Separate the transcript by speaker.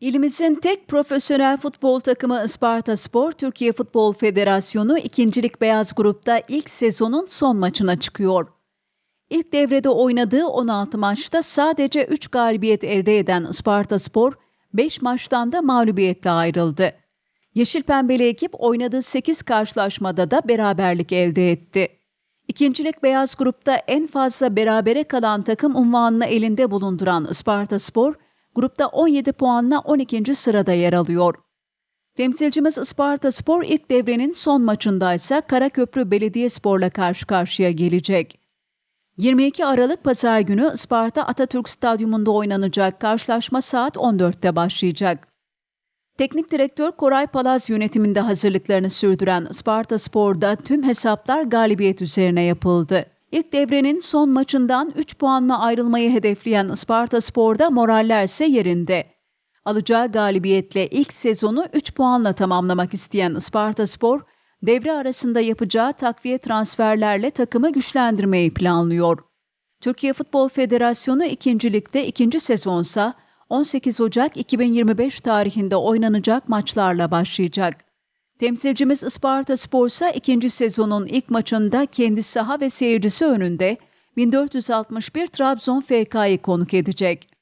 Speaker 1: İlimizin tek profesyonel futbol takımı Isparta Spor, Türkiye Futbol Federasyonu 2. Lig Beyaz Grup'ta ilk sezonun son maçına çıkıyor. İlk devrede oynadığı 16 maçta sadece 3 galibiyet elde eden Isparta Spor, 5 maçtan da mağlubiyetle ayrıldı. Yeşil Pembeli ekip oynadığı 8 karşılaşmada da beraberlik elde etti. İkincilik Beyaz Grup'ta en fazla berabere kalan takım unvanını elinde bulunduran Isparta Spor, grupta 17 puanla 12. sırada yer alıyor. Temsilcimiz Isparta Spor ilk devrenin son maçında ise Karaköprü Belediyespor'la karşı karşıya gelecek. 22 Aralık Pazar günü Isparta Atatürk Stadyumunda oynanacak karşılaşma saat 14'te başlayacak. Teknik direktör Koray Palaz yönetiminde hazırlıklarını sürdüren Sparta Spor'da tüm hesaplar galibiyet üzerine yapıldı. İlk devrenin son maçından 3 puanla ayrılmayı hedefleyen Sparta Spor'da moraller ise yerinde. Alacağı galibiyetle ilk sezonu 3 puanla tamamlamak isteyen Sparta Spor, devre arasında yapacağı takviye transferlerle takımı güçlendirmeyi planlıyor. Türkiye Futbol Federasyonu 2. Lig'de ikinci sezonsa 18 Ocak 2025 tarihinde oynanacak maçlarla başlayacak. Temsilcimiz Isparta Spor ise ikinci sezonun ilk maçında kendi saha ve seyircisi önünde 1461 Trabzon FK'yı konuk edecek.